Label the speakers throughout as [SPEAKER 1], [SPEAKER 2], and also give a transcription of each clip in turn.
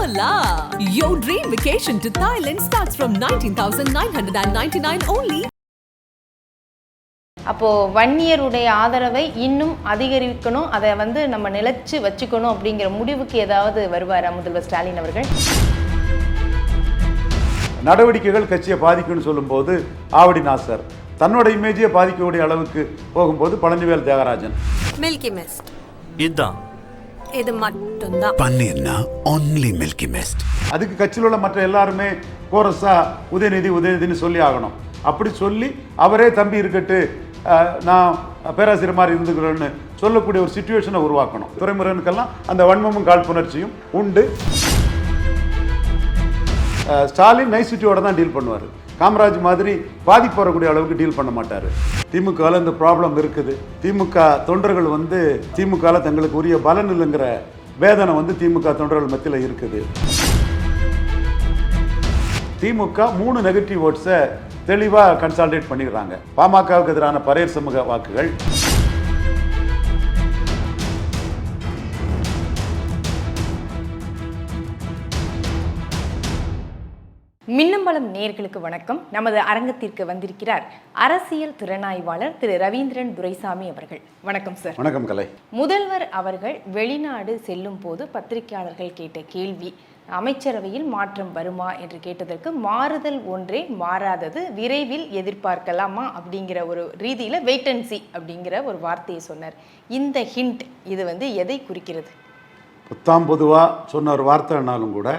[SPEAKER 1] Hola! Your dream vacation to Thailand starts from 19,999 only.
[SPEAKER 2] அப்போது வன்னியருடைய ஆதரவை இன்னும் அதிகரிக்கணும் அதை வந்து நம்ம நிலைச்சு வச்சுக்கணும் அப்படிங்கிற முடிவுக்கு ஏதாவது வருவாரா முதல்வர் ஸ்டாலின் அவர்கள்?
[SPEAKER 3] நடவடிக்கைகள் கட்சியை பாதிக்கும்னு சொல்லும்போது ஆவடி நாசர். தன்னோட இமேஜையே பாதிக்கக்கூடிய அளவுக்கு போகும்போது பழனிவேல் தியாகராஜன்.
[SPEAKER 4] மில்கி மிஸ்ட்
[SPEAKER 5] இதுதான்.
[SPEAKER 4] இது மட்டும்தான்.
[SPEAKER 6] பன்னீர்னா ஒன்லி மில்கி மிஸ்ட்
[SPEAKER 3] அதுக்கு கட்சியில் உள்ள மற்ற எல்லாருமே கோரஸா உதயநிதி உதயநிதினு சொல்லி ஆகணும். அப்படி சொல்லி அவரே தம்பி இருக்கட்டு நான் பேராசிரியர் மாதிரி இருந்துக்கிறேன்னு சொல்லக்கூடிய ஒரு சுச்சுவேஷனை உருவாக்கணும். துறைமுருகனுக்கெல்லாம் அந்த வன்மமும் காழ்ப்புணர்ச்சியும் உண்டு. ஸ்டாலின் நைசிட்டியோட தான் டீல் பண்ணுவார். காமராஜ் மாதிரி பாதிப்பு வரக்கூடிய அளவுக்கு டீல் பண்ண மாட்டார். திமுகவில் இந்த ப்ராப்ளம் இருக்குது. திமுக தொண்டர்கள் வந்து திமுகவில் தங்களுக்கு உரிய பலன் இல்லைங்கிற வேதனை வந்து திமுக தொண்டர்கள் மத்தியில் இருக்குது. திமுக மூணு நெகட்டிவ் ஓட்ஸை தெளிவாக கன்சால்டேட் பண்ணிடுறாங்க. பாமகவுக்கு எதிரான பரையர் சமூக வாக்குகள்.
[SPEAKER 2] மின்னம்பலம் நேர்களுக்கு வணக்கம். நமது அரங்கத்திற்கு வந்திருக்கிறார் அரசியல் திறனாய்வாளர் திரு ரவீந்திரன் துரைசாமி அவர்கள். வணக்கம் சார்
[SPEAKER 3] வணக்கம் கலை.
[SPEAKER 2] முதல்வர் அவர்கள் வெளிநாடு செல்லும் போது பத்திரிகையாளர்கள் கேட்ட கேள்வி அமைச்சரவையில் மாற்றம் வருமா என்று கேட்டதற்கு மாறுதல் ஒன்றே மாறாதது விரைவில் எதிர்பார்க்கலாமா அப்படிங்கிற ஒரு ரீதியில் வெயிட் அண்ட் சி அப்படிங்கிற ஒரு வார்த்தையை சொன்னார். இந்த ஹிண்ட் இது வந்து எதை குறிக்கிறது?
[SPEAKER 3] புத்தாம் பொதுவாக சொன்ன ஒரு வார்த்தைனாலும் கூட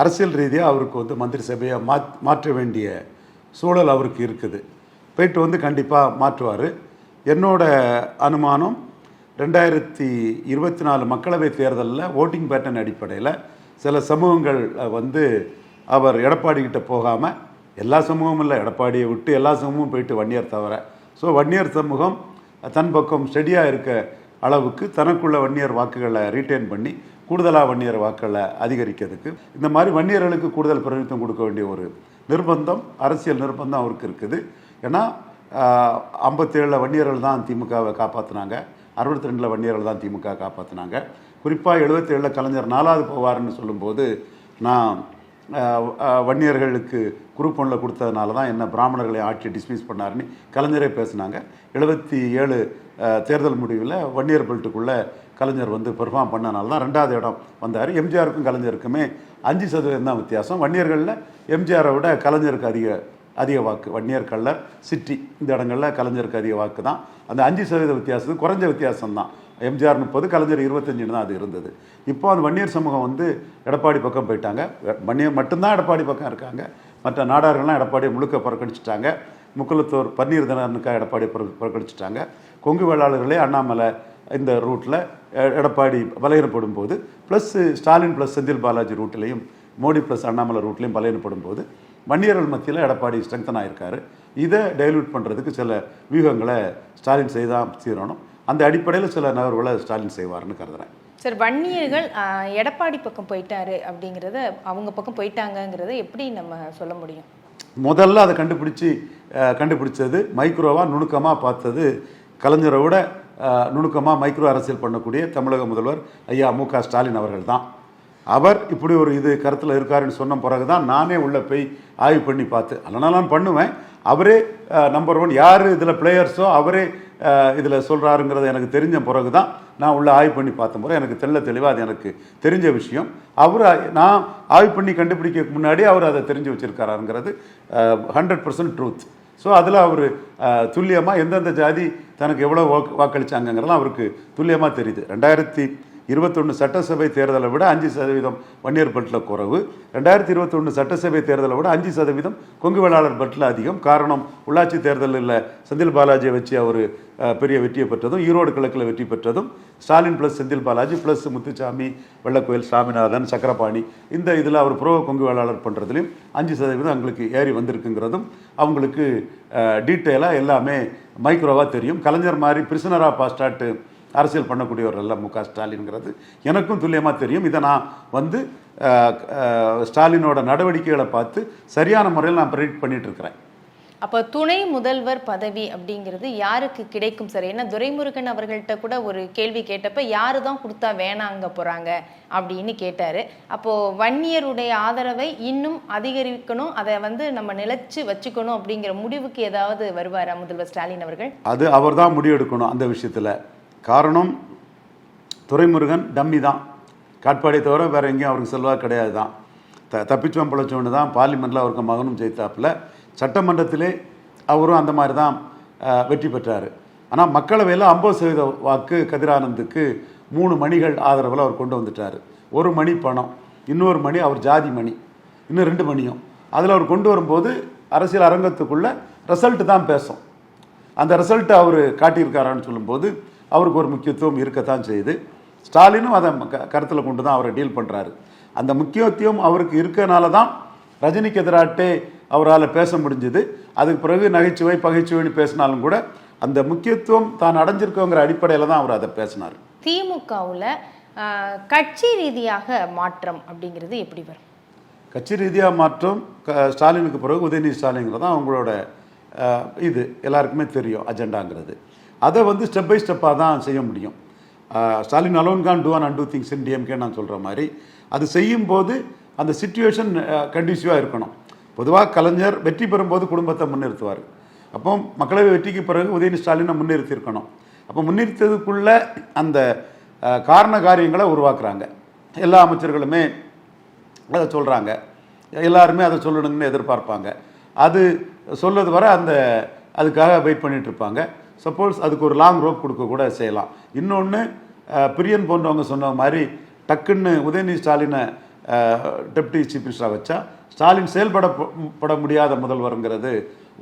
[SPEAKER 3] அரசியல் ரீதியாக அவருக்கு வந்து மந்திரி சபையை மா மாற்ற வேண்டிய சூழல் அவருக்கு இருக்குது. போயிட்டு வந்து கண்டிப்பாக மாற்றுவார். என்னோட அனுமானம் ரெண்டாயிரத்தி இருபத்தி நாலு மக்களவைத் தேர்தலில் ஓட்டிங் பேட்டர்ன் அடிப்படையில் சில சமூகங்கள் வந்து அவர் எடப்பாடிக்கிட்ட போகாமல் எல்லா சமூகமும் இல்லை எடப்பாடியை விட்டு எல்லா சமூகமும் போயிட்டு வன்னியர் தவிர. ஸோ வன்னியர் சமூகம் தன் பக்கம் ஸ்டெடியாக இருக்க அளவுக்கு தனக்குள்ள வன்னியர் வாக்குகளை ரீட்டைன் பண்ணி கூடுதலாக வன்னியர் வாக்குகளை அதிகரிக்கிறதுக்கு. இந்த மாதிரி வன்னியர்களுக்கு கூடுதல் பிரதிநிதித்துவம் கொடுக்க வேண்டிய ஒரு நிர்பந்தம் அரசியல் நிர்பந்தம் அவருக்கு இருக்குது. ஏன்னா ஐம்பத்தேழில் வன்னியர்கள் தான் திமுகவை காப்பாற்றினாங்க அறுபத்தி ரெண்டில் வன்னியர்கள் தான் திமுக காப்பாற்றினாங்க குறிப்பாக எழுபத்தேழில் கலைஞர் நாலாவது போவார்னு சொல்லும்போது நான் வன்னியர்களுக்கு குரூப் ஒன்றில் கொடுத்ததுனால தான் என்ன பிராமணர்களை ஆட்சி டிஸ்மிஸ் பண்ணாருன்னு கலைஞரே பேசினாங்க. எழுபத்தி ஏழு தேர்தல் முடிவில் வன்னியர் பெல்ட்டுக்குள்ளே கலைஞர் வந்து பெர்ஃபார்ம் பண்ணனால தான் ரெண்டாவது இடம் வந்தார். எம்ஜிஆருக்கும் கலைஞருக்குமே அஞ்சு சதவீதம் தான் வித்தியாசம். வன்னியர்களில் எம்ஜிஆரை விட கலைஞருக்கு அதிக அதிக வாக்கு. வன்னியர் கல்லர் சிட்டி இந்த இடங்களில் கலைஞருக்கு அதிக வாக்கு தான். அந்த அஞ்சு சதவீத வித்தியாசத்துக்கு குறைஞ்ச வித்தியாசம் தான் எம்ஜிஆர் முப்பது கலைஞர் இருபத்தஞ்சுன்னு தான் அது இருந்தது. இப்போ அந்த வன்னியர் சமூகம் வந்து எடப்பாடி பக்கம் போயிட்டாங்க. வன்னியர் மட்டும்தான் எடப்பாடி பக்கம் இருக்காங்க. மற்ற நாடார்கள்லாம் எடப்பாடியை முழுக்க புறக்கணிச்சிட்டாங்க. முக்குளத்தூர் பன்னீர் தினனுக்காக எடப்பாடி புற புறக்கணிச்சிட்டாங்க. கொங்கு வேளாளர்களே அண்ணாமலை இந்த ரூட்டில் எடப்பாடி பலையிடப்படும் போது ப்ளஸ் ஸ்டாலின் ப்ளஸ் செந்தில் பாலாஜி ரூட்லேயும் மோடி ப்ளஸ் அண்ணாமலை ரூட்லேயும் பலையிடப்படும் போது வன்னியர்கள் மத்தியில் எடப்பாடி ஸ்ட்ரெங்தன் ஆயிருக்காரு. இதை டைல்யூட் பண்ணுறதுக்கு சில வியூகங்களை ஸ்டாலின் செய்தான் தீரணும். அந்த அடிப்படையில் சில நகர்வுகளை ஸ்டாலின் செய்வார்னு கருதுறேன்.
[SPEAKER 2] சார் வன்னியர்கள் எடப்பாடி பக்கம் போயிட்டாரு அப்படிங்கிறத அவங்க பக்கம் போயிட்டாங்கங்கிறத எப்படி நம்ம சொல்ல முடியும்?
[SPEAKER 3] முதல்ல அதை கண்டுபிடிச்சி கண்டுபிடிச்சது மைக்ரோவாக நுணுக்கமாக பார்த்தது கலைஞரை விட நுணுக்கமாக மைக்ரோ அரசியல் பண்ணக்கூடிய தமிழக முதல்வர் ஐயா மு க ஸ்டாலின் அவர்கள் தான் அவர் இப்படி ஒரு இது கருத்தில் இருக்காருன்னு சொன்ன பிறகு தான் நானே உள்ளே போய் ஆய்வு பண்ணி பார்த்து அதனால் நான் பண்ணுவேன் அவரே நம்பர் ஒன் யார் இதில் பிளேயர்ஸோ அவரே இதில் சொல்கிறாருங்கிறது எனக்கு தெரிஞ்ச பிறகு தான் நான் உள்ளே ஆய்வு பண்ணி பார்த்த முறை எனக்கு தெள்ள தெளிவாக அது எனக்கு தெரிஞ்ச விஷயம். அவர் நான் ஆய்வு பண்ணி கண்டுபிடிக்க முன்னாடி அவர் அதை தெரிஞ்சு வச்சிருக்காருங்கிறது ஹண்ட்ரட் பர்சன்ட் ட்ரூத் ஸோ அதில் அவர் துல்லியமாக எந்தெந்த ஜாதி தனக்கு எவ்வளோ வாக்கு வாக்களிச்சாங்கங்கிறதெல்லாம் அவருக்கு துல்லியமாக தெரியுது. ரெண்டாயிரத்தி இருபத்தொன்று சட்டசபை தேர்தலை விட அஞ்சு சதவீதம் வன்னியர் பட்டில் குறைவு. ரெண்டாயிரத்தி இருபத்தொன்று சட்டசபை தேர்தலை விட அஞ்சு சதவீதம் கொங்கு வேளாளர் பட்டில் அதிகம். காரணம் உள்ளாட்சி தேர்தலில் செந்தில் பாலாஜியை வச்சு அவர் பெரிய வெற்றியை பெற்றதும் ஈரோடு கிழக்கில் வெற்றி பெற்றதும் ஸ்டாலின் ப்ளஸ் செந்தில் பாலாஜி ப்ளஸ் முத்துச்சாமி வெள்ளக்கோயில் சாமிநாதன் சக்கரபாணி இந்த இதில் அவர் புரோக கொங்கு வேளாளர் பண்ணுறதுலையும் அஞ்சு சதவீதம் அவங்களுக்கு ஏறி வந்திருக்குங்கிறதும் அவங்களுக்கு டீட்டெயிலாக எல்லாமே மைக்ரோவாக தெரியும். கலைஞர் மாதிரி பிரிசனராக பாஸ்டாட்டு அரசியல் பண்ணக்கூடியவர் அல்ல மு க ஸ்டாலின்ங்கிறது. எனக்கும் துல்லியமாக தெரியும். இதை நான் வந்து ஸ்டாலினோட நடவடிக்கைகளை பார்த்து சரியான முறையில் நான் ப்ரெடிக்ட் பண்ணிட்டு இருக்கிறேன்
[SPEAKER 2] அப்போ துணை முதல்வர் பதவி அப்படிங்கிறது யாருக்கு கிடைக்கும் சார்? ஏன்னா துரைமுருகன் அவர்கள்ட்ட கூட ஒரு கேள்வி கேட்டப்ப யாரு தான் கொடுத்தா வேணாங்க போறாங்க அப்படின்னு கேட்டாரு. அப்போ வன்னியருடைய ஆதரவை இன்னும் அதிகரிக்கணும் அதை வந்து நம்ம நிலைச்சு வச்சுக்கணும் அப்படிங்கிற முடிவுக்கு ஏதாவது வருவாரா முதல்வர் ஸ்டாலின் அவர்கள்?
[SPEAKER 3] அது அவர் தான் முடிவெடுக்கணும் அந்த விஷயத்தில். காரணம் துரைமுருகன் டம்மி தான். காட்பாடியை தவிர வேறு எங்கேயும் அவருக்கு செல்வாக்கு கிடையாது தான் த தப்பிச்சோம் பிழைச்சோன்னு தான் பார்லிமெண்ட்டில் அவருக்கு மகனும் ஜெயித்தாப்பில். சட்டமன்றத்திலே அவரும் அந்த மாதிரி தான் வெற்றி பெற்றார். ஆனால் மக்களவையில் ஐம்பது சதவீத வாக்கு கதிரானந்துக்கு மூணு மணிகள் ஆதரவில் அவர் கொண்டு வந்துட்டார். ஒரு மணி பணம் இன்னொரு மணி அவர் ஜாதி மணி இன்னும் ரெண்டு மணியும். அதில் அவர் கொண்டு வரும்போது அரசியல் அரங்கத்துக்குள்ளே ரிசல்ட் தான் பேசும். அந்த ரிசல்ட்டை அவர் காட்டியிருக்காரான்னு சொல்லும்போது அவருக்கு ஒரு முக்கியத்துவம் இருக்கத்தான் செய்யுது. ஸ்டாலினும் அதை கருத்தில் கொண்டு தான் அவரை டீல் பண்ணுறாரு அந்த முக்கியத்துவம் அவருக்கு இருக்கனால தான் ரஜினிக்கு எதிராட்டே அவரால் பேச முடிஞ்சுது. அதுக்கு பிறகு நகைச்சுவை பகைச்சுவைன்னு பேசினாலும் கூட அந்த முக்கியத்துவம் தான் அடைஞ்சிருக்கோங்கிற அடிப்படையில் தான் அவர் அதை பேசினார்.
[SPEAKER 2] திமுகவில் கட்சி ரீதியாக மாற்றம் அப்படிங்கிறது எப்படி வரும்?
[SPEAKER 3] கட்சி ரீதியாக மாற்றம் க ஸ்டாலினுக்கு பிறகு உதயநிதி ஸ்டாலின்ங்கிறது தான் அவங்களோட இது. எல்லாருக்குமே தெரியும் அஜெண்டாங்கிறது. அதை வந்து ஸ்டெப் பை ஸ்டெப்பாக தான் செய்ய முடியும். Stalin alone can do and and do things in DMK நான் சொல்கிற மாதிரி. அது செய்யும்போது அந்த சுச்சுவேஷன் கண்டிஷிவாக இருக்கணும். பொதுவாக கலைஞர் வெற்றி பெறும்போது குடும்பத்தை முன்னிறுத்துவார். அப்போ மக்களவை வெற்றிக்கு பிறகு உதயநிதி ஸ்டாலினை முன்னிறுத்தியிருக்கணும். அப்போ முன்னிறுத்ததுக்குள்ள அந்த காரண காரியங்களை உருவாக்குறாங்க. எல்லா அமைச்சர்களுமே அதை சொல்கிறாங்க எல்லாருமே அதை சொல்லணுங்கன்னு எதிர்பார்ப்பாங்க. அது சொல்றது வர அந்த அதுக்காக வெயிட் பண்ணிகிட்ருப்பாங்க இருப்பாங்க. சப்போஸ் அதுக்கு ஒரு லாங் ரோப் கொடுக்க கூட செய்யலாம். இன்னொன்று பிரியன் போன்றவங்க சொன்ன மாதிரி டக்குன்னு உதயநிதி ஸ்டாலினை டெப்டி சீஃப் மினிஸ்டராக வச்சா ஸ்டாலின் செயல்பட பட முடியாத முதல்வருங்கிறது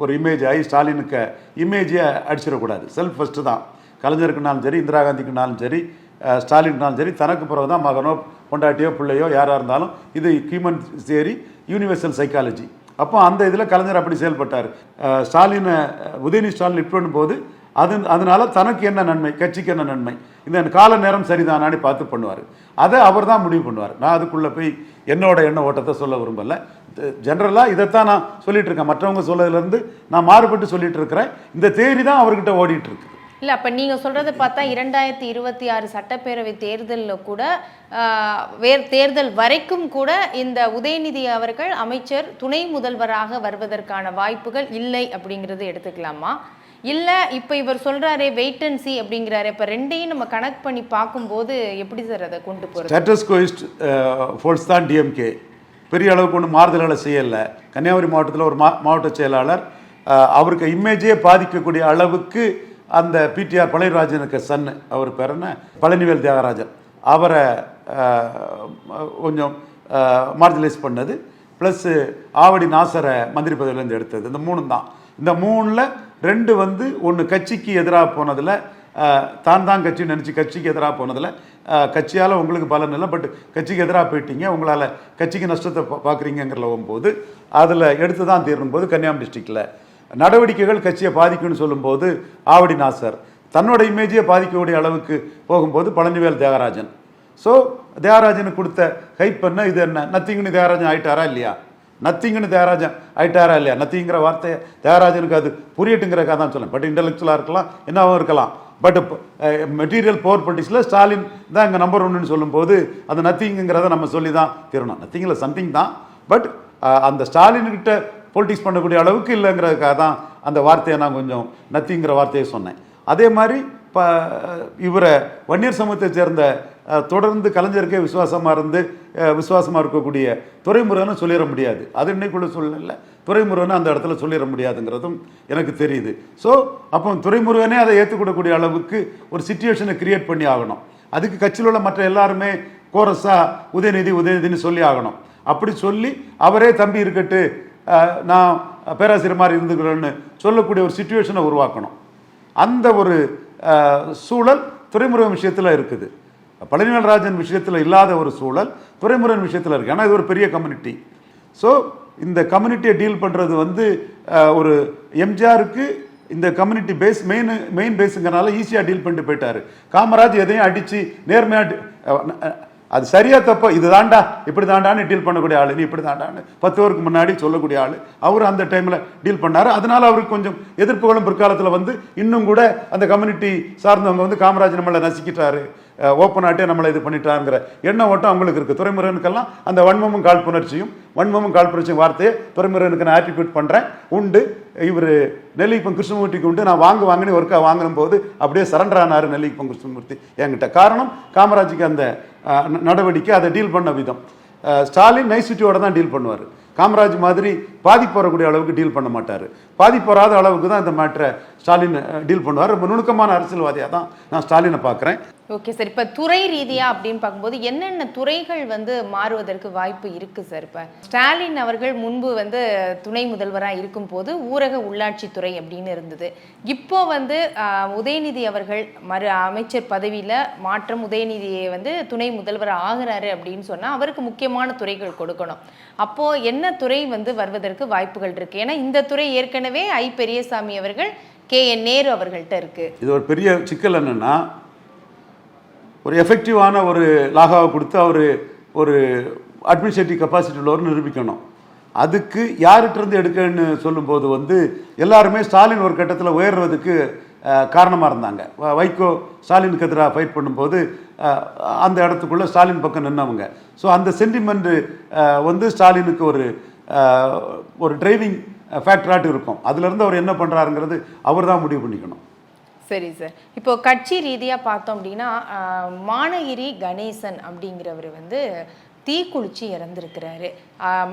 [SPEAKER 3] ஒரு இமேஜ் ஆகி ஸ்டாலினுக்கு இமேஜே அடிச்சிடக்கூடாது. செல்ஃப் ஃபஸ்ட்டு தான். கலைஞருக்குனாலும் சரி இந்திரா காந்திக்குனாலும் சரி ஸ்டாலின்னாலும் சரி தனக்கு பிறகு தான் மகனோ பொண்டாட்டியோ பிள்ளையோ யாராக இருந்தாலும் இது ஹியூமன் தியரி யூனிவர்சல் சைக்காலஜி அப்போ அந்த இதில் கலைஞர் அப்படி செயல்பட்டார். ஸ்டாலினை உதயநிதி ஸ்டாலின் லிஃப்ட் பண்ணும்போது அது அதனால தனக்கு என்ன நன்மை கட்சிக்கு என்ன நன்மை? இந்த கால நேரம் சரிதானான்னு பார்த்து பண்ணுவார். அதை அவர் தான் முடிவு பண்ணுவார். நான் அதுக்குள்ளே போய் என்னோட எண்ண ஓட்டத்தை சொல்ல விரும்பலை. ஜென்ரலாக இதைத்தான் நான் சொல்லிட்டு இருக்கேன். மற்றவங்க சொல்லதுலேருந்து நான் மாறுபட்டு சொல்லிட்டு இருக்கிறேன். இந்த தேதி தான் அவர்கிட்ட ஓடிட்டு இருக்கு.
[SPEAKER 2] இல்லை அப்போ நீங்கள் சொல்கிறத பார்த்தா இரண்டாயிரத்தி இருபத்தி ஆறு சட்டப்பேரவை தேர்தலில் கூட வேர் தேர்தல் வரைக்கும் கூட இந்த உதயநிதி அவர்கள் அமைச்சர் துணை முதல்வராக வருவதற்கான வாய்ப்புகள் இல்லை அப்படிங்கிறது எடுத்துக்கலாமா? இல்லை இப்போ இவர் சொல்கிறாரே வெயிட் அண்ட் சி அப்படிங்கிறாரு இப்போ ரெண்டையும் நம்ம கனெக்ட் பண்ணி பார்க்கும்போது எப்படி சார் அதை கொண்டு போகிறது
[SPEAKER 3] ஸ்டேட்டஸ் கோயிஸ்ட் ஃபோர்ஸ் தான் டிஎம்கே பெரிய அளவுக்கு ஒன்றும் மாறுதல்களை செய்யலை. கன்னியாகுமரி மாவட்டத்தில் ஒரு மா மாவட்ட செயலாளர் அவருக்கு இமேஜே பாதிக்கக்கூடிய அளவுக்கு அந்த பிடிஆர் பழனிராஜனுக்கு சன் அவர் பேர் என்ன? பழனிவேல் தியாகராஜன். அவரை கொஞ்சம் மார்ஜினைஸ் பண்ணது. ப்ளஸ் ஆவடி நாசரை மந்திரி பதவியிலேருந்து எடுத்தது. இந்த மூணு தான் இந்த மூணில் ரெண்டு வந்து ஒன்று கட்சிக்கு எதிராக போனதில் தான் தான் கட்சி நினச்சி கட்சிக்கு எதிராக போனதில் கட்சியால் உங்களுக்கு பலன் இல்லை. பட் கட்சிக்கு எதிராக போயிட்டீங்க உங்களால் கட்சிக்கு நஷ்டத்தை பா- போகும்போது போது அதில் எடுத்து தான் தீரணும் போது கன்னியாகுமரி டிஸ்ட்ரிக்டில். நடவடிக்கைகள் கட்சியை பாதிக்கும்னு சொல்லும்போது ஆவடி நாசர் தன்னோட இமேஜையே பாதிக்கக்கூடிய அளவுக்கு போகும்போது பழனிவேல் தியாகராஜன். ஸோ தியாகராஜனுக்கு கொடுத்த ஹைப் என்ன இது என்ன? நத்திங்னு தியாகராஜன் ஆயிட்டாரா இல்லையா? நத்திங்னு தியாகராஜன் ஆயிட்டாரா இல்லையா? நத்திங்கிற வார்த்தையை தியாகராஜனுக்கு அது புரியட்டுங்கிறக்காக தான் சொல்லேன் பட் இன்டெலெக்சுவலாக இருக்கலாம் என்னவும் இருக்கலாம். பட் மெட்டீரியல் பவர் பொலிட்டிக்ஸில் ஸ்டாலின் தான் இங்கே நம்பர் ஒன்றுன்னு சொல்லும்போது அந்த நத்திங்கிறத நம்ம சொல்லி தான் தீரணும் நத்திங்கில் சம்திங் தான். பட் அந்த ஸ்டாலின்கிட்ட பொலிட்டிக்ஸ் பண்ணக்கூடிய அளவுக்கு இல்லைங்கிறதுக்காக தான் அந்த வார்த்தையை நான் கொஞ்சம் நத்திங்கிற வார்த்தையை சொன்னேன். அதே மாதிரி இப்போ இவரை வன்னியர் சமூகத்தை சேர்ந்த தொடர்ந்து கலைஞருக்கே விசுவாசமாக இருந்து விசுவாசமாக இருக்கக்கூடிய துறைமுருகனும் சொல்லிட முடியாது. அது இன்னைக்குள்ள சூழ்நிலை துறைமுருகனும் அந்த இடத்துல சொல்லிட முடியாதுங்கிறதும் எனக்கு தெரியுது. ஸோ அப்போ துறைமுருகனே அதை ஏற்றுக்கொள்ளக்கூடிய அளவுக்கு ஒரு சுச்சுவேஷனை கிரியேட் பண்ணி ஆகணும். அதுக்கு கட்சியில் உள்ள மற்ற எல்லாருமே கோரஸாக உதயநிதி உதயநிதின்னு சொல்லி ஆகணும். அப்படி சொல்லி அவரே தம்பி இருக்கட்டு நான் பேராசிரியர் மாதிரி இருந்துக்கிறேன்னு சொல்லக்கூடிய ஒரு சுச்சுவேஷனை உருவாக்கணும். அந்த ஒரு சூழல் துறைமுருகன் விஷயத்தில் இருக்குது. பழனிவேல்ராஜன் விஷயத்தில் இல்லாத ஒரு சூழல் துறைமுருகன் விஷயத்தில் இருக்குது ஏன்னா இது ஒரு பெரிய கம்யூனிட்டி ஸோ இந்த கம்யூனிட்டியை டீல் பண்ணுறது வந்து ஒரு எம்ஜிஆருக்கு இந்த கம்யூனிட்டி பேஸ் மெயின் மெயின் பேஸுங்கிறனால ஈஸியாக டீல் பண்ணிட்டு போயிட்டாரு. காமராஜ் எதையும் அடித்து நேர்மையாக அது சரியா தப்போ? இது தாண்டா இப்படி தாண்டான்னு டீல் பண்ணக்கூடிய ஆளு நீ இப்படி தாண்டான்னு பத்து பேருக்கு முன்னாடி சொல்லக்கூடிய ஆளு. அவர் அந்த டைம்ல டீல் பண்ணாரு. அதனால அவருக்கு கொஞ்சம் எதிர்ப்புகளும் பிற்காலத்தில் வந்து இன்னும் கூட அந்த கம்யூனிட்டி சார்ந்தவங்க வந்து காமராஜ் நம்மளை நசிக்கிட்டாரு. ஓப்பன் நம்மளை இது பண்ணிட்டாங்கிற எண்ண ஓட்டம் அவங்களுக்கு இருக்குது துறைமுருகனுக்கெல்லாம் அந்த வன்மமும் காழ்ப்புணர்ச்சியும் வன்மமும் காழ்ப்புணர்ச்சியும் வார்த்தையை துறைமுருகனுக்கு நான் ஆட்டிபியூட் பண்ணுறேன் உண்டு. இவர் நெல்லிப்பம் கிருஷ்ணமூர்த்திக்கு உண்டு. நான் வாங்க வாங்கினே ஒருக்கா வாங்கின போது அப்படியே சரண்டர் ஆனார் நெல்லிப்பம் கிருஷ்ணமூர்த்தி என்கிட்ட. காரணம் காமராஜுக்கு அந்த நடவடிக்கை அதை டீல் பண்ண விதம். ஸ்டாலின் நைசிட்டியோட தான் டீல் பண்ணுவார். காமராஜ் மாதிரி பாதிப்பு வரக்கூடிய அளவுக்கு டீல் பண்ண மாட்டார். பாதிப்பு வராத அளவுக்கு தான் இந்த மேட்ரை ஸ்டாலின் டீல் பண்ணுவார். ரொம்ப நுணுக்கமான அரசியல்வாதியாக தான் நான் ஸ்டாலினை பார்க்குறேன்
[SPEAKER 2] ஓகே சார் இப்போ துறை ரீதியாக அப்படின்னு பார்க்கும்போது என்னென்ன துறைகள் வந்து மாறுவதற்கு வாய்ப்பு இருக்குது சார் இப்போ ஸ்டாலின் அவர்கள் முன்பு வந்து துணை முதல்வராக இருக்கும் போது ஊரக உள்ளாட்சி துறை அப்படின்னு இருந்தது. இப்போ வந்து உதயநிதி அவர்கள் மறு அமைச்சர் பதவியில் மாற்றம் உதயநிதியை வந்து துணை முதல்வர் ஆகிறாரு அப்படின்னு சொன்னால் அவருக்கு முக்கியமான துறைகள் கொடுக்கணும். அப்போது என்ன துறை வந்து வருவதற்கு வாய்ப்புகள் இருக்குது ஏன்னா இந்த துறை ஏற்கனவே ஐ பெரியசாமி அவர்கள் கே என் நேரு அவர்கள்ட்ட இருக்குது
[SPEAKER 3] இது ஒரு பெரிய சிக்கல் என்னென்னா ஒரு எஃபெக்டிவான ஒரு லாகாவை கொடுத்து அவர் ஒரு அட்மினிஸ்ட்ரேட்டிவ் கெப்பாசிட்டி உள்ளவர் நிரூபிக்கணும். அதுக்கு யார்கிட்டருந்து எடுக்கன்னு சொல்லும்போது வந்து எல்லாருமே ஸ்டாலின் ஒரு கட்டத்தில் உயர்றதுக்கு காரணமாக இருந்தாங்க. வைகோ ஸ்டாலினுக்கு எதிராக ஃபைட் பண்ணும்போது அந்த இடத்துக்குள்ளே ஸ்டாலின் பக்கம் நின்னவங்க. ஸோ அந்த சென்டிமெண்ட் வந்து ஸ்டாலினுக்கு ஒரு ஒரு டிரைவிங் ஃபேக்டராட்டு இருக்கும். அதுலேருந்து அவர் என்ன பண்ணுறாருங்கிறது அவர் தான் முடிவு பண்ணிக்கணும்.
[SPEAKER 2] சரி சார். இப்போ கட்சி ரீதியாக பார்த்தோம் அப்படின்னா மானகிரி கணேசன் அப்படிங்கிறவர் வந்து தீக்குளிச்சு இறந்திருக்கிறாரு.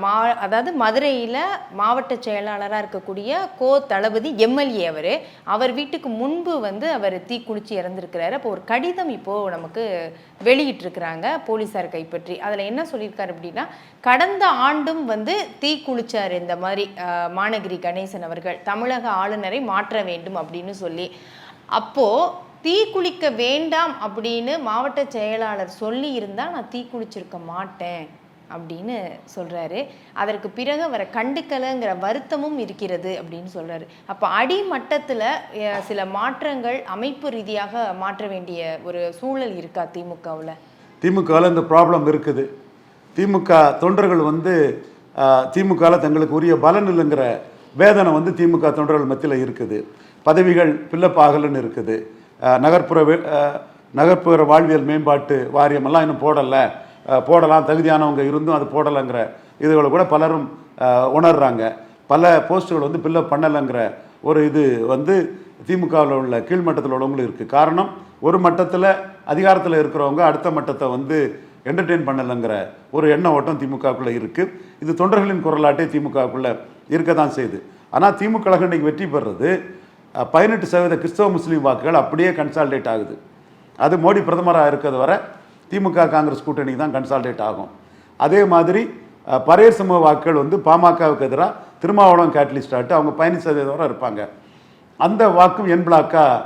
[SPEAKER 2] மா அதாவது மதுரையில் மாவட்ட செயலாளராக இருக்கக்கூடிய கோ தளபதி எம்எல்ஏ அவர் அவர் வீட்டுக்கு முன்பு வந்து அவர் தீக்குளிச்சு இறந்திருக்கிறாரு. அப்போ ஒரு கடிதம் இப்போது நமக்கு வெளியிட்டிருக்கிறாங்க போலீஸார் கைப்பற்றி. அதில் என்ன சொல்லியிருக்காரு அப்படின்னா கடந்த ஆண்டும் வந்து தீக்குளிச்சார் இந்த மாதிரி மாநகிரி மானகிரி கணேசன் அவர்கள். தமிழக ஆளுநரை மாற்ற வேண்டும் அப்படின்னு சொல்லி. அப்போது தீ குளிக்க வேண்டாம் அப்படின்னு மாவட்ட செயலாளர் சொல்லி இருந்தால் நான் தீ குளிச்சிருக்க மாட்டேன் அப்படின்னு சொல்கிறாரு அதற்கு பிறகு அவரை கண்டுக்கலைங்கிற வருத்தமும் இருக்கிறது அப்படின்னு சொல்கிறாரு அப்போ அடிமட்டத்தில் சில மாற்றங்கள் அமைப்பு ரீதியாக மாற்ற வேண்டிய ஒரு சூழல் இருக்கா திமுகவில்?
[SPEAKER 3] திமுகவில் இந்த ப்ராப்ளம் இருக்குது. திமுக தொண்டர்கள் வந்து திமுகவில் தங்களுக்கு உரிய பலன் இல்லைங்கிற வேதனை வந்து திமுக தொண்டர்கள் மத்தியில் இருக்குது. பதவிகள் பில்லப்பாகலன்னு இருக்குது. நகர்ப்புற நகர்ப்புற வாழ்வியல் மேம்பாட்டு வாரியம் எல்லாம் இன்னும் போடலை. போடலாம் தகுதியானவங்க இருந்தும் அது போடலைங்கிற இதுகளை கூட பலரும் உணர்றாங்க. பல போஸ்ட்டுகள் வந்து பில்லப் பண்ணலைங்கிற ஒரு இது வந்து திமுகவில் உள்ள கீழ்மட்டத்தில் உள்ளவங்களும் இருக்குது காரணம் ஒரு மட்டத்தில் அதிகாரத்தில் இருக்கிறவங்க அடுத்த மட்டத்தை வந்து என்டர்டெயின் பண்ணலைங்கிற ஒரு எண்ண ஓட்டம் திமுகவுக்குள்ளே இருக்குது இது தொண்டர்களின் குரலாட்டே திமுகவுக்குள்ளே இருக்க தான் செய்யுது. ஆனால் திமுக கழகம் இன்னைக்கு வெற்றி பெறுறது. பதினெட்டு சதவீத கிறிஸ்தவ முஸ்லீம் வாக்குகள் அப்படியே கன்சால்டேட் ஆகுது. அது மோடி பிரதமராக இருக்கிறது வரை திமுக காங்கிரஸ் கூட்டணிக்கு தான் கன்சால்டேட் ஆகும். அதே மாதிரி அஹ், பரையர் சமூக வாக்குகள் வந்து பாமகவுக்கு எதிராக திருமாவளம் கேட்டலிஸ்ட் ஆகிட்டு அவங்க பதினஞ்சு சதவீதம் வரை இருப்பாங்க. அந்த வாக்கும் என் பிளாக்காக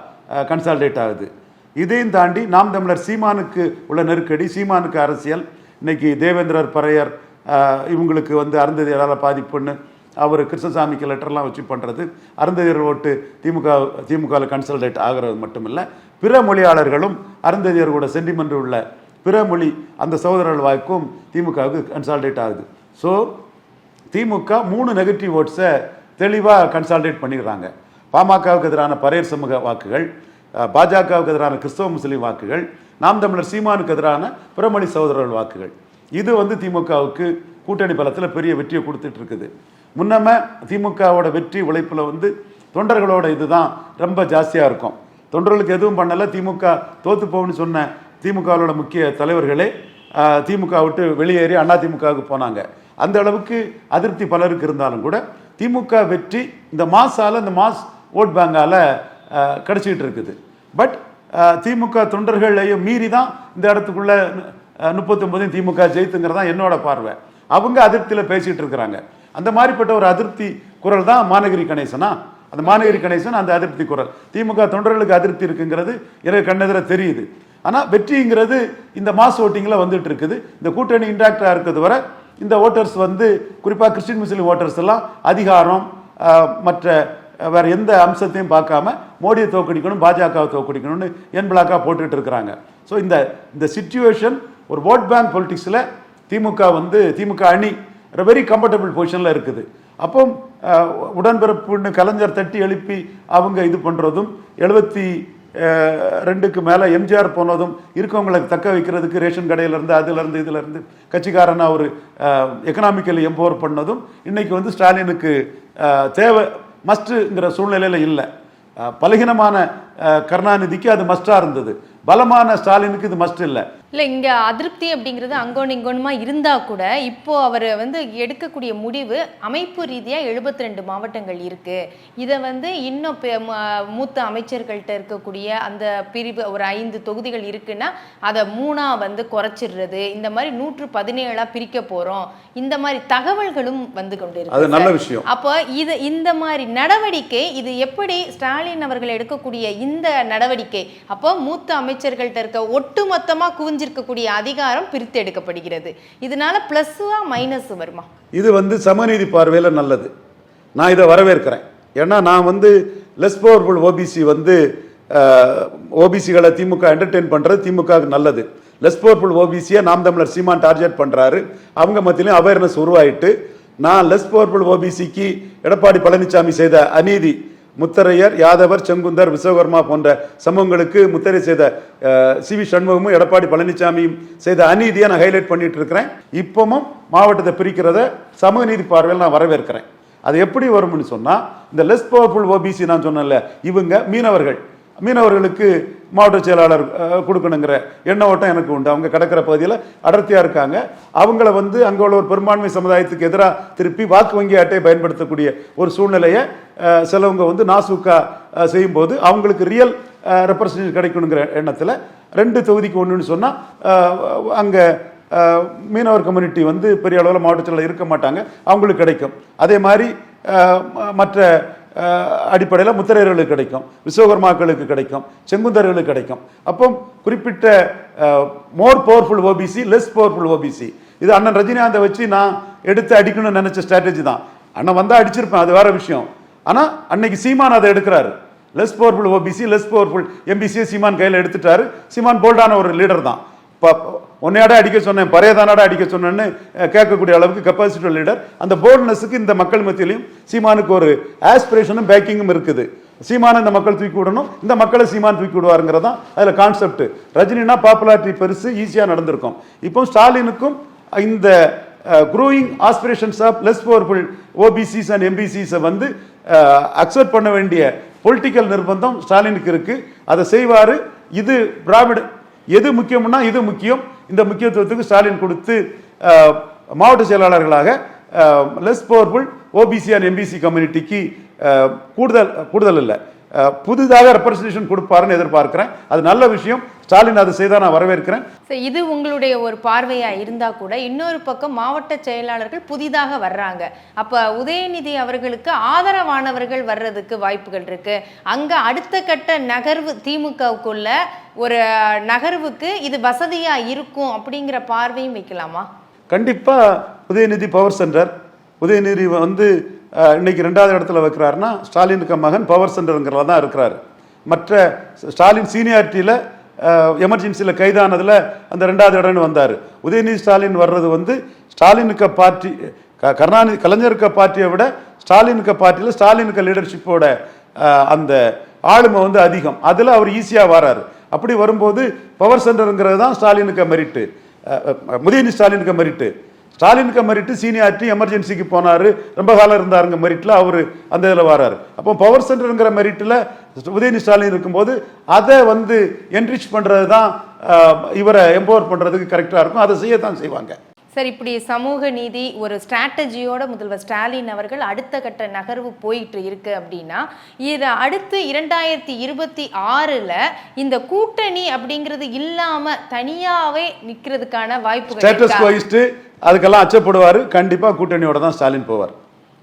[SPEAKER 3] கன்சால்டேட் ஆகுது. இதையும் தாண்டி நாம் தமிழர் சீமானுக்கு உள்ள நெருக்கடி சீமானுக்கு அரசியல். இன்னைக்கு தேவேந்திரர் பறையர் இவங்களுக்கு வந்து அருந்ததியரால் பாதிப்புன்னு அவர் கிருஷ்ணசாமிக்கு லெட்டர்லாம் வச்சு பண்ணுறது அருந்ததியர் ஓட்டு திமுக திமுகவில் கன்சல்டேட் ஆகிறது மட்டுமில்லை பிற மொழியாளர்களும் அருந்ததியர் கூட சென்டிமெண்ட் உள்ள பிற மொழி அந்த சகோதரர்கள் வாய்க்கும் திமுகவுக்கு கன்சால்டேட் ஆகுது. ஸோ திமுக மூணு நெகட்டிவ் ஓட்ஸை தெளிவாக கன்சால்டேட் பண்ணிடுறாங்க. பாமகவுக்கு எதிரான பரையர் சமூக வாக்குகள் பாஜகவுக்கு எதிரான கிறிஸ்தவ முஸ்லீம் வாக்குகள் நாம் தமிழர் சீமானுக்கு எதிரான பிறமொழி சகோதரர்கள் வாக்குகள். இது வந்து திமுகவுக்கு கூட்டணி பலத்தில் பெரிய வெற்றியை கொடுத்துட்டு இருக்குது. முன்னம திமுகவோட வெற்றி உழைப்பில் வந்து தொண்டர்களோட இதுதான் ரொம்ப ஜாஸ்தியாக இருக்கும். தொண்டர்களுக்கு எதுவும் பண்ணலை. திமுக தோத்து போகும்னு சொன்ன திமுகவோட முக்கிய தலைவர்களே திமுக விட்டு வெளியேறி அண்ணா திமுகவுக்கு போனாங்க. அந்த அளவுக்கு அதிருப்தி பலருக்கு இருந்தாலும் கூட திமுக வெற்றி இந்த மாசால இந்த மாஸ் ஓட் பேங்கால கிடச்சிக்கிட்டு கிடைச்சிக்கிட்டு இருக்குது. பட் திமுக தொண்டர்களையும் மீறி தான் இந்த இடத்துக்குள்ள முப்பத்தொன்பதையும் திமுக ஜெயித்துங்கிறதான் என்னோட பார்வை. அவங்க அதிருப்தியில் பேசிட்டு இருக்கிறாங்க. அந்த மாதிரிப்பட்ட ஒரு அதிருப்தி குரல் தான் மாநகரி கணேசனா? அந்த மாநகரி கணேசன் அந்த அதிருப்தி குரல். திமுக தொண்டர்களுக்கு அதிருப்தி இருக்குங்கிறது எனக்கு கண்ணெதிர தெரியுது. ஆனால் வெற்றிங்கிறது இந்த மாஸ் ஓட்டிங்கில் வந்துட்டு இருக்குது. இந்த கூட்டணி இன்டாக்டாக இருக்கிறது வர இந்த ஓட்டர்ஸ் வந்து குறிப்பாக கிறிஸ்டின் முஸ்லீம் ஓட்டர்ஸ் எல்லாம் அதிகாரம் மற்ற வேற எந்த அம்சத்தையும் பார்க்காம மோடியை தோக்கடிக்கணும் பாஜகவை தோக்கடிக்கணும்னு என் பிளாக்காக போட்டுக்கிட்டு இருக்கிறாங்க. ஸோ இந்த இந்த சுச்சுவேஷன் ஒரு ஓட் பேங்க் பொலிட்டிக்ஸில் திமுக வந்து திமுக அணி வெரி கம்ஃபர்டபுள் பொசிஷனில் இருக்குது. அப்போ உடன்பிறப்புன்னு கலைஞர் தட்டி எழுப்பி அவங்க இது பண்ணுறதும் எழுபத்தி ரெண்டுக்கு மேலே எம்ஜிஆர் போனதும் இருக்கவங்களை தக்க வைக்கிறதுக்கு ரேஷன் கடையிலேருந்து அதுலேருந்து இதுலேருந்து கட்சிக்காரனாக ஒரு எக்கனாமிக்கலி எம்பவர் பண்ணதும் இன்றைக்கி வந்து ஸ்டாலினுக்கு தேவை மஸ்ட்டுங்கிற சூழ்நிலையில் இல்லை. பலகீனமான கருணாநிதிக்கு அது மஸ்டாக இருந்தது. பலமான ஸ்டாலினுக்கு இது மஸ்ட் இல்லை.
[SPEAKER 2] இல்ல இங்க அதிருப்தி அப்படிங்கிறது அங்கோன்னு இங்கோனுமா இருந்தா கூட இப்போ அவர் வந்து எடுக்கக்கூடிய முடிவு அமைப்பு ரீதியா 72 ரெண்டு மாவட்டங்கள் இருக்கு இதை வந்து இன்னும் மூத்த அமைச்சர்கள்ட்ட இருக்கக்கூடிய அந்த பிரிவு ஒரு ஐந்து தொகுதிகள் இருக்குன்னா அதை மூணா வந்து குறைச்சிடுறது இந்த மாதிரி நூற்று பதினேழா பிரிக்க போறோம் இந்த மாதிரி தகவல்களும் வந்து கொண்டு இருக்கு
[SPEAKER 3] நல்ல. விஷயம்.
[SPEAKER 2] அப்போ இது இந்த மாதிரி நடவடிக்கை இது எப்படி ஸ்டாலின் அவர்கள் எடுக்கக்கூடிய இந்த நடவடிக்கை அப்போ மூத்த அமைச்சர்கள்ட்ட இருக்க ஒட்டுமொத்தமா குவிஞ்சிருக்கக்கூடிய அதிகாரம் பிரித்து எடுக்கப்படுகிறது. இதனால ப்ளஸ்ஸுவா மைனஸ் வருமா?
[SPEAKER 3] இது வந்து சமநீதி பார்வையில் நல்லது. நான் இதை வரவேற்கிறேன். ஏன்னா நான் வந்து லெஸ் பவர்ஃபுல் ஓபிசி வந்து ஓபிசிகளை திமுக என்டர்டெயின் பண்ணுறது திமுக நல்லது. லெஸ் பவர்ஃபுல் ஓபிசியை நாம் தமிழர் சீமான் டார்கெட் பண்ணுறாரு அவங்க மத்தியிலையும் அவேர்னஸ் உருவாயிட்டு நான் லெஸ் பவர்ஃபுல் ஓபிசிக்கு எடப்பாடி பழனிசாமி செய்த அநீதி முத்தரையர் யாதவர் செங்குந்தர் விஸ்வகர்மா போன்ற சமூகங்களுக்கு முத்தரை செய்த சி வி சண்முகமும் எடப்பாடி பழனிசாமியும் செய்த அநீதியை நான் ஹைலைட் பண்ணிட்டு இருக்கிறேன். இப்பவும் மாவட்டத்தை பிரிக்கிறத சமூக நீதி பார்வையில் நான் வரவேற்கிறேன். அது எப்படி வரும்னு சொன்னால் இந்த லெஸ் பவர்ஃபுல் ஓபிசி நான் சொன்னேன்ல இவங்க மீனவர்கள். மீனவர்களுக்கு மாவட்ட செயலாளர் கொடுக்கணுங்கிற எண்ண ஓட்டம் எனக்கு உண்டு. அவங்க கடற்கரை பகுதியில் அடர்த்தியாக இருக்காங்க. அவங்கள வந்து அங்கே உள்ள ஒரு பெரும்பான்மை சமுதாயத்துக்கு எதிராக திருப்பி வாக்கு வங்கி அட்டையை பயன்படுத்தக்கூடிய ஒரு சூழ்நிலையை சிலவங்க வந்து நாசுக்கா செய்யும்போது அவங்களுக்கு ரியல் ரெப்ரசன்டேஷன் கிடைக்கணுங்கிற எண்ணத்தில் ரெண்டு தொகுதிக்கு ஒன்றுன்னு சொன்னால் அங்கே மீனவர் கம்யூனிட்டி வந்து பெரிய அளவில் மாவட்டத்தில் இருக்க மாட்டாங்க. அவங்களுக்கு கிடைக்கும். அதே மாதிரி மற்ற அடிப்படையில் முத்திரையர்களுக்கு கிடைக்கும் விஸ்வகர்மாக்களுக்கு கிடைக்கும் செங்குந்தர்களுக்கு கிடைக்கும். அப்போ குறிப்பிட்ட more powerful OBC less powerful OBC இது அண்ணன் ரஜினிகாந்தை வச்சு நான் எடுத்து அடிக்கணும்னு நினச்ச ஸ்ட்ராட்டஜி தான். அண்ணன் வந்தால் அடிச்சிருப்பேன் அது வேற விஷயம். ஆனால் அன்னைக்கு சீமான் அதை எடுக்கிறாரு. Less powerful OBC less powerful எம்பிசியை Seeman கையில் எடுத்துட்டாரு. சீமான் போல்டான ஒரு லீடர் தான். உன்னையாட அடிக்க சொன்னேன் பரையதானாட அடிக்க சொன்னேன்னு கேட்கக்கூடிய அளவுக்கு கெப்பாசிட்டி லீடர் அந்த போல்ட்னஸுக்கு இந்த மக்கள் மத்தியிலையும் சீமானுக்கு ஒரு ஆஸ்பிரேஷனும் பேக்கிங்கும் இருக்குது. சீமான இந்த மக்கள் தூக்கி விடணும் இந்த மக்களை சீமான் தூக்கி விடுவாருங்கிறது தான் அதில் கான்செப்ட் ரஜினினா பாப்புலாரிட்டி பெருசு ஈஸியாக நடந்திருக்கும். இப்போ ஸ்டாலினுக்கும் இந்த growing aspirations of less powerful OBCs and எம்பிசிஸை வந்து அக்செப்ட் பண்ண வேண்டிய பொலிட்டிக்கல் நிர்பந்தம் ஸ்டாலினுக்கு இருக்குது அதை செய்வார். இது திராவிட எது முக்கியம்னா இது முக்கியம். இந்த முக்கியத்துவத்துக்கு ஸ்டாலின் கொடுத்து மாவட்ட செயலாளர்களாக less powerful OBC and MBC கம்யூனிட்டிக்கு கூடுதல் கூடுதல் இல்லை. புதிதாக ரெப்ரசன்டேஷன் கொடுப்பாருன்னு எதிர்பார்க்கிறேன். அது நல்ல விஷயம். ஸ்டாலின் அதை செய்தால் நான் வரவேற்கிறேன்.
[SPEAKER 2] இது உங்களுடைய ஒரு பார்வையா இருந்தா கூட இன்னொரு பக்கம் மாவட்ட செயலாளர்கள் புதிதாக வர்றாங்க. அப்ப உதயநிதி அவர்களுக்கு ஆதரவானவர்கள் வர்றதுக்கு வாய்ப்புகள் இருக்கு. அங்க அடுத்த கட்ட நகர்வு திமுகவுக்குள்ள ஒரு நகர்வுக்கு இது வசதியா இருக்கும் அப்படிங்கிற பார்வையும் வைக்கலாமா?
[SPEAKER 3] கண்டிப்பா உதயநிதி பவர் சென்டர் உதயநிதி வந்து இன்றைக்கி இன்னைக்கு ரெண்டாவது இடத்துல வைக்கிறாருன்னா ஸ்டாலினுக்கு மகன் பவர் சென்டருங்கிறத தான் இருக்கிறார். மற்ற ஸ்டாலின் சீனியாரிட்டியில் எமர்ஜென்சியில் கைதானதில் அந்த ரெண்டாவது இடம்னு வந்தார். உதயநிதி ஸ்டாலின் வர்றது வந்து ஸ்டாலினுக்கு பார்ட்டி க- கருணாநிதி கலைஞருக்க பார்ட்டியை விட ஸ்டாலினுக்கு பார்ட்டியில் ஸ்டாலினுக்கு லீடர்ஷிப்போட அந்த ஆளுமை வந்து அதிகம். அதில் அவர் ஈஸியாக வராரு. அப்படி வரும்போது பவர் சென்டருங்கிறது தான் ஸ்டாலினுக்கு மெரிட்டு. உதயநிதி ஸ்டாலினுக்கு மெரிட்டு. ஸ்டாலினுக்கு மெரிட்டு சீனியாரிட்டி எமர்ஜென்சிக்கு போனார். ரொம்ப காலம் இருந்தாருங்க மெரிட்டில் அவர் அந்த இதில் வராரு. அப்போ பவர் சென்டருங்கிற மெரிட்டில் உதயநிதி ஸ்டாலின் இருக்கும்போது அதை வந்து என்ரிச் பண்ணுறது தான் இவரை எம்பவர் பண்ணுறதுக்கு கரெக்டாக இருக்கும். அதை செய்யத்தான் செய்வாங்க.
[SPEAKER 2] சரி இப்படி சமூக நீதி ஒரு ஸ்ட்ராட்டஜியோட முதல்வர் ஸ்டாலின் அவர்கள் அடுத்த கட்ட நகர்வு போயிட்டு இருக்கு அப்படின்னா இதை அடுத்து இரண்டாயிரத்தி இருபத்தி ஆறுல இந்த கூட்டணி அப்படிங்கிறது இல்லாம தனியாவே இருக்கா?
[SPEAKER 3] கோயிஸ்ட்டு அதுக்கெல்லாம் அச்சப்படுவார் கண்டிப்பாக கூட்டணியோட தான் ஸ்டாலின் போவார்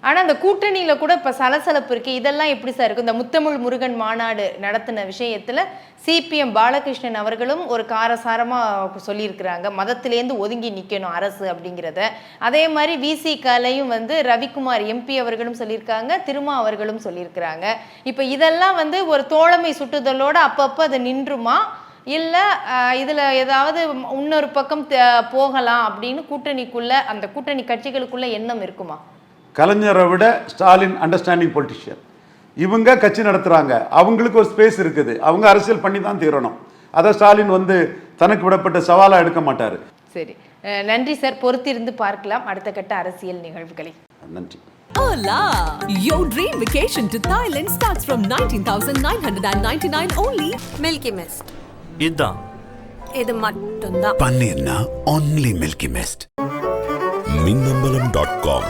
[SPEAKER 2] ஆனால் அந்த கூட்டணியில் கூட இப்போ சலசலப்பு இருக்குது இதெல்லாம் எப்படி சார் இருக்கும் இந்த முத்தமிழ் முருகன் மாநாடு நடத்தின விஷயத்தில் சிபிஎம் பாலகிருஷ்ணன் அவர்களும் ஒரு காரசாரமாக சொல்லியிருக்கிறாங்க. மதத்திலேருந்து ஒதுங்கி நிற்கணும் அரசு அப்படிங்கிறத. அதே மாதிரி விசி கலையும் வந்து ரவிக்குமார் எம்பி அவர்களும் சொல்லியிருக்காங்க. திருமா அவர்களும் சொல்லியிருக்கிறாங்க. இப்போ இதெல்லாம் வந்து ஒரு தோழமை சுட்டுதலோடு அப்பப்போ அது நின்றுமா? இல்லை இதில் ஏதாவது இன்னொரு பக்கம் போகலாம் அப்படின்னு கூட்டணிக்குள்ள அந்த கூட்டணி கட்சிகளுக்குள்ள எண்ணம் இருக்குமா?
[SPEAKER 3] கலைஞரை விட ஸ்டாலின் அண்டர்ஸ்டாண்டிங் பொலிட்டிஷியன் இவங்க கட்சி நடத்துகிறாங்க அவங்களுக்கு ஒரு ஸ்பேஸ் இருக்குது. அவங்க அரசியல் பண்ணி தான் தீரணும். அதை ஸ்டாலின் வந்து தனக்கு விடப்பட்ட சவாலாக எடுக்க மாட்டார்.
[SPEAKER 2] சரி. நன்றி சார். பொறுத்திருந்து பார்க்கலாம். அடுத்த கட்ட அரசியல் நிகழ்வுகளை.
[SPEAKER 3] நன்றி.
[SPEAKER 1] Hola! Your dream vacation to Thailand starts from 19,999 only.
[SPEAKER 4] Milky Mist
[SPEAKER 5] இதுதான்
[SPEAKER 4] இது மட்டும்தான்.
[SPEAKER 6] பன்னீர்னா only Milky Mist.
[SPEAKER 7] Minnambalam dot com